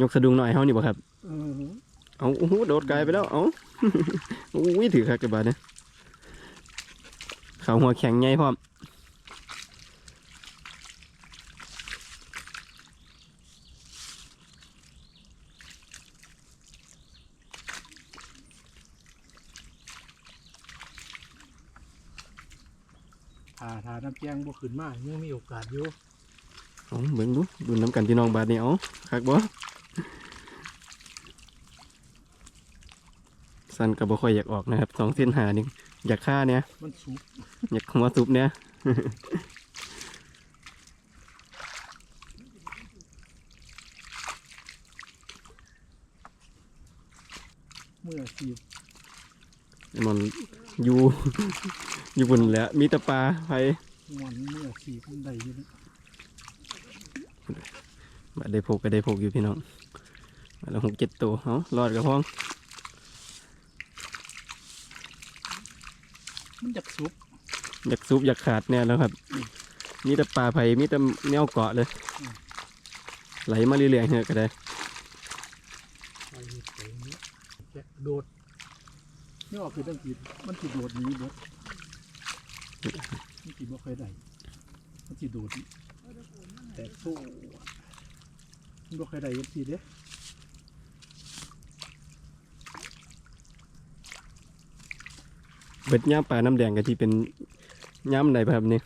ยกสะดุงหน่อยเฮานี่บ่ครับเออเอาโอ้โหโดดไกลไปแล้วเอาอุ้ยถือคักกระบาดเนี่ยเขาหัวแข็งใหญ่พร้อมถ้าถ้าน้ำแกงบ่ขึ้นมายังมีโอกาสอยู่เอาเบิ่งดูดูน้ำกันพี่น้องบาดนี่เอาคักบ่ สันก็บ่ค่อยอยากออกนะครับสองเส้นหานี่อยากฆ่าเนี่ยมันสุกอยากหัวซุปเนี่ยเมื่อสีบมันอยู่อยู่บนแหล้วมีแต่ปลาไปมันเมื่อสีบมันได้อยู่นะบาดได้พกก็ได้พกอยู่พี่น้องบาดละหกเจ็ดตัวเอารอดกับพ้อง มันอยากสุกอยากซุปอยากขาดเนี่ยแล้วครับมีแต่ปลาไผ่มีแต่แนวเกาะเลย ไหลมาเรื่อยๆเนี่ยก็ได้ไปเฮ็ดไปเนี้ยแกะโดดนี่ออกคือตั้งกีมันสิโดดหนี้บ่มันสิบ่เคยได้มันสิโดดแต่โซ่มันบ่เคยได้ยังสิเด้ เบ็ดย่ามปลาน้ำแดงก็ที่เป็นย่ามไหนแบบนี้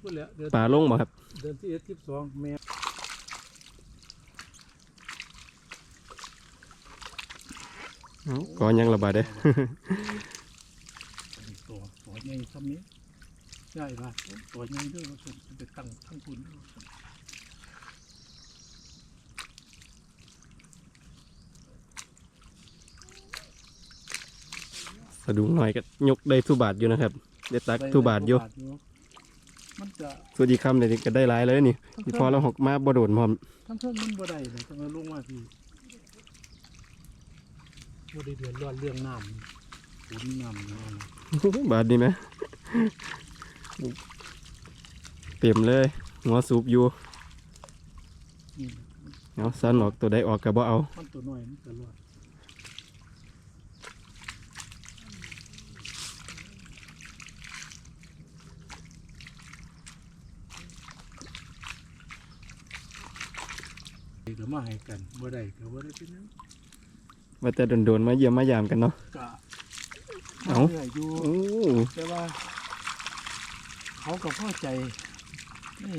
พูดแล้วเดือนปลาลงบ่ครับเดือนที่เอ็ดที่สองแม่เอ้าก็ยังระบาดเด้ ตัวตัวใหญ่ทำนี้ใช่ป่ะตัวใหญ่ด้วยว่าส่วนไปตั้งทั้งคุณด้วยว่าซั่น สะดุ้งหน่อยก็ยกได้ทุบาทอยู่นะครับได้ตักทุบาทอยู่มันจะส่วนอีกคำเนี่ยก็ได้หลายเลยนี่ที่พอเราหกมาบ่โดนพร้อมทั้งเพิ่มมันบ่ได้เลยต้องเอาลงมาพี่บ่ได้เดือดร้อนเรื่องน้ำฝนน้ำน้ำบาทดีไหมเต็มเลยหัวสูบอยู่นี่เอาสั้นออกตัวใดออกก็บ่เอามันตัวน้อยมันก็รอด ก็มาให้กันบ่ได้ก็บ่ได้เป็นหยังว่าแต่โดนๆมาเยี่ยมมายามกันเนาะ ก็เอ้า เหนื่อยอยู่โอ้แต่ว่า เขาก็พอใจนี่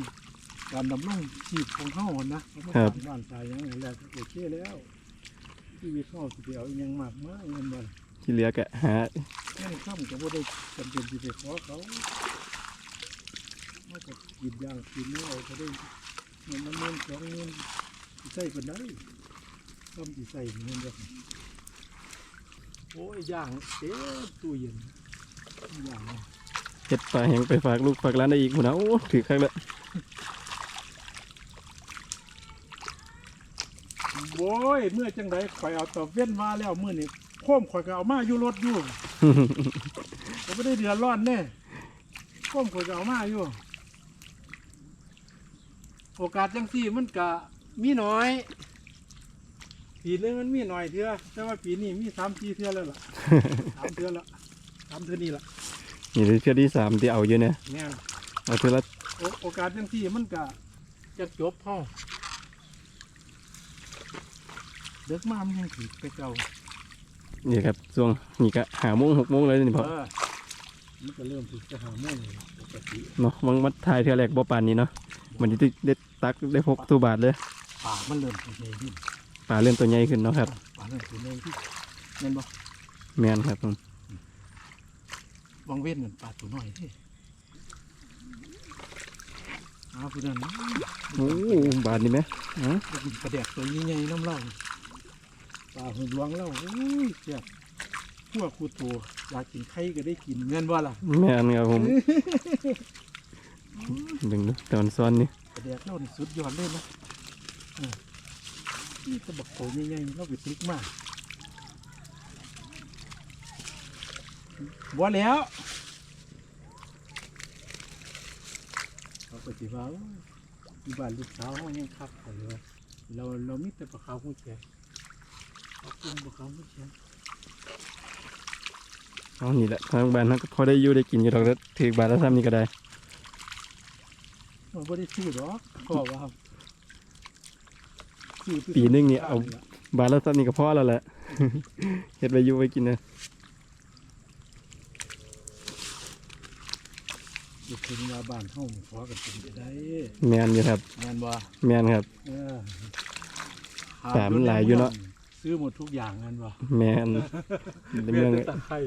การดำรงชีพของเขาหั่นนะเขาก็ทำบ้านตายอย่างไรแล้วก็โอเคแล้วชีวิตเขาสิไปเอาอหยังมากมายเงินบ่ล่ะที่เหลือก็หาเงินค่ำก็บ่ได้จำเป็นที่ไปขอเขาเขาก็กินอย่างกินไม่เอาก็ได้เงินละหมื่นสองหมื่นสิ ใส่ก็ได้ค่ำที่ใส่เงินแบบนี้โอ้ยย่างเต็มตู้เย็นย่างเฮ็ดปลาแห้งไปฝากลูกฝากร้านได้อีกพุ่นนะโอ้ถือคักแล้วโว้ยเมื่อจังไดข่อยเอาตะเว้นมาแล้วมื้อนี้โคมข่อยก็เอามาอยู่รถอยู่ก็ไม่ได้เดือดร้อนแน่โคมข่อยก็เอามาอยู่ โอกาสจังซี่มันก็ มีน้อย ปีนึงมันมีหน่อยเทื่อแต่ว่าปีนี้มีสามสี่เทื่อแล้วล่ะ สามเทื่อละสามเทื่อนี่ล่ะนี่เทื่อที่สามที่เอาอยู่เนี่ยแน่เอาเทื่อละโอโอกาสจังซี่มันก็จะจบห้องเด็กมามันยังถือไปเก่านี่ครับช่วงนี่ก็หาโมงหกโมงเลยนี่พอเออมันก็เริ่มถึงจะหาโมงเลยปกติ เนาะมังมัดทายเทื่อแรกบ่ปานนี้เนาะมันจะได้ตักได้พกทุบาทเลย ป่ามันเริ่มถึงใหญ่ขึ้นปลาเริ่มตัวใหญ่ขึ้นเนาะครับป่าเริ่มถึงใหญ่ขึ้นเห็นบ่แมนครับผมวางเว้นเหมือนป่าตัวน้อยที่อาผู้นั้นโอ้บาทนี่ไหมอ๋อไปกินปลาแดกตัวใหญ่ๆน้ำเหล่าป่าหุ่นหลวงเหล่าโอ้ยเจ็บพวกคูตัวอยากกินไข่ก็ได้กินเงินว่าล่ะแมนครับผมดึงดูตอนซ้อนนี่ปลาแดกเหล่านี่สุดยอดเลยนะ เออนี่ตะบักโตใหญ่ๆเราไปตึกมากบ่แล้วเขาปฏิบัติที่บ้านลูกสาวเขายังคักเขาเลยว่าเราเรามีแต่ปลาขาวผู้แก่ปลากุ้งปลาขาวผู้แก่เอานี่แหละทางบ้านเขาก็พอได้อยู่ได้กินอยู่ดอกแล้วถือบาทละซ้ำนี่ก็ได้มันไม่ได้ซื้อหรอกเพราะว่าซื้อที่ ปีหนึงนี่เอาบาทละซ้ำนี่ก็พอแล้วแหละเฮ็ดไปอยู่ไปกินนะอยู่ถึงว่าบ้านเฮาขอกันเป็นไปได้แมนอยู่ครับแม่นบ่แมนครับเออสามหลายอยู่เนาะซื้อหมดทุกอย่างนั่นบ่แมนในเมืองตะไคร้